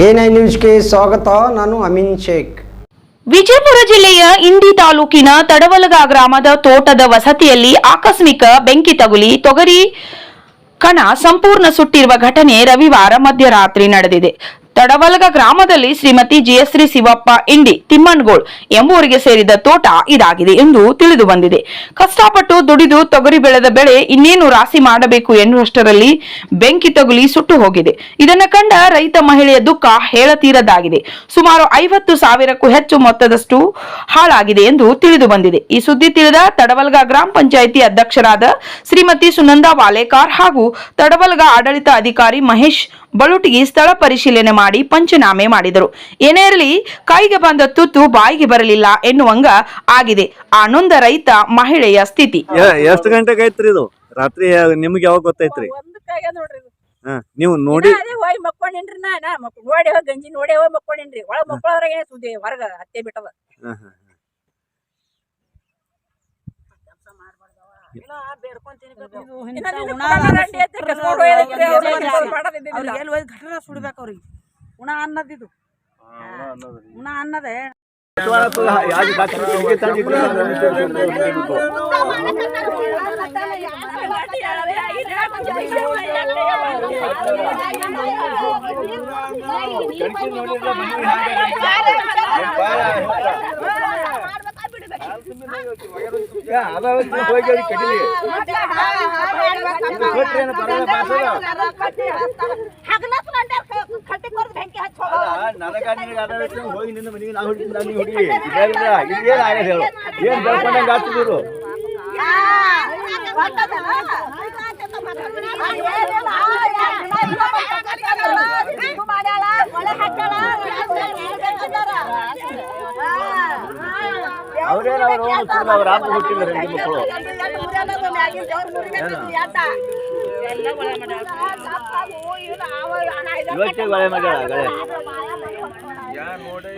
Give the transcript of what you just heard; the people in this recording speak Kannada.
ಎನ್ಐ ನ್ಯೂಸ್ಗೆ ಸ್ವಾಗತ, ನಾನು ಅಮೀನ್ ಶೇಖ್. ವಿಜಯಪುರ ಜಿಲ್ಲೆಯ ಇಂಡಿ ತಾಲೂಕಿನ ತಡವಲಗ ಗ್ರಾಮದ ತೋಟದ ವಸತಿಯಲ್ಲಿ ಆಕಸ್ಮಿಕ ಬೆಂಕಿ ತಗುಲಿ ತೊಗರಿ ಕಣ ಸಂಪೂರ್ಣ ಸುಟ್ಟಿರುವ ಘಟನೆ ರವಿವಾರ ಮಧ್ಯರಾತ್ರಿ ನಡೆದಿದೆ. ತಡವಲಗ ಗ್ರಾಮದಲ್ಲಿ ಶ್ರೀಮತಿ ಜಯಶ್ರೀ ಶಿವಪ್ಪ ಇಂಡಿ ತಿಮ್ಮಣ್ಗೋಳ್ ಎಂಬುವರಿಗೆ ಸೇರಿದ ತೋಟ ಇದಾಗಿದೆ ಎಂದು ತಿಳಿದು ಬಂದಿದೆ. ಕಷ್ಟಪಟ್ಟು ದುಡಿದು ತೊಗರಿ ಬೆಳೆದ ಬೆಳೆ ಇನ್ನೇನು ರಾಶಿ ಮಾಡಬೇಕು ಎನ್ನುವಷ್ಟರಲ್ಲಿ ಬೆಂಕಿ ತಗುಲಿ ಸುಟ್ಟು ಹೋಗಿದೆ. ಇದನ್ನು ಕಂಡ ರೈತ ಮಹಿಳೆಯ ದುಃಖ ಹೇಳತೀರದಾಗಿದೆ. ಸುಮಾರು ಐವತ್ತು ಸಾವಿರಕ್ಕೂ ಹೆಚ್ಚು ಮೊತ್ತದಷ್ಟು ಹಾಳಾಗಿದೆ ಎಂದು ತಿಳಿದು ಬಂದಿದೆ. ಈ ಸುದ್ದಿ ತಿಳಿದ ತಡವಲ್ಗ ಗ್ರಾಮ ಪಂಚಾಯಿತಿ ಅಧ್ಯಕ್ಷರಾದ ಶ್ರೀಮತಿ ಸುನಂದಾ ವಾಲೇಕಾರ್ ಹಾಗೂ ತಡವಲ್ಗ ಆಡಳಿತ ಅಧಿಕಾರಿ ಮಹೇಶ್ ಬಳುಟಿಗಿ ಸ್ಥಳ ಪರಿಶೀಲನೆ ಮಾಡಿ ಪಂಚನಾಮೆ ಮಾಡಿದರು. ಏನೇ ಇರಲಿ ಕೈಗೆ ಬಂದ ತುತ್ತು ಬಾಯಿಗೆ ಬರಲಿಲ್ಲ ಎನ್ನುವಂಗ ಆಗಿದೆ. ಆ ನೊಂದ ರೈತ ಮಹಿಳೆಯ ಸ್ಥಿತಿ. ಎಷ್ಟು ಗಂಟೆಗೆ ಐತ್ರಿ ಇದು? ರಾತ್ರಿ ನಿಮ್ಗೆ ಯಾವಾಗ ಗೊತ್ತೈತ್ರಿ ನೀವು ನೋಡಿ. ಹೋಗಿ ಮಕ್ಕೊಂಡೇನ್ರಿ ನಾ ನಾ ನೋಡಿ ಹೋಗಿ ಗಂಜಿ ನೋಡಿ ಹೋಗಿ ಮಕ್ಕೊಂಡೇನ್ರಿ. ಒಳಗ್ ಮಕ್ಕಳವ್ರಾಗ ಏನ್ ಸುದ್ದಿ ಹೊರಗ ಹತ್ತೆ ಬಿಟ್ಟದ. ಘಟನೆ ಸುಡ್ಬೇಕು ಅವ್ರಿಗೆ. ಉಣ ಅನ್ನದಿದು. ಉಣ ಅನ್ನದೇ. ಹೋಗಿ ನಿನ್ನ ಮನೆಗೆ ನಾ ಹೊಡಿತೀನಿ ನಾನು ಹೊಡಿ ಏನ್ ಆಗಲ್ಲ ಹೇಳು ಏನ್ ಬೆಳ್ಕೊಂಡಂಗ ಆಗ್ತಿದ್ರು ಅವ್ರೇನ್ ಅವ್ರು ಅವ್ರ ಆಪ ಹುಟ್ಟಿಲ್ಲ ಹೆಂಗ್ ಮಕ್ಕಳು ಇವತ್ತೇ ಗೊಳೆ ಮಾಡ್ಯಾಳ ಗಳೆ ನೋಡಿ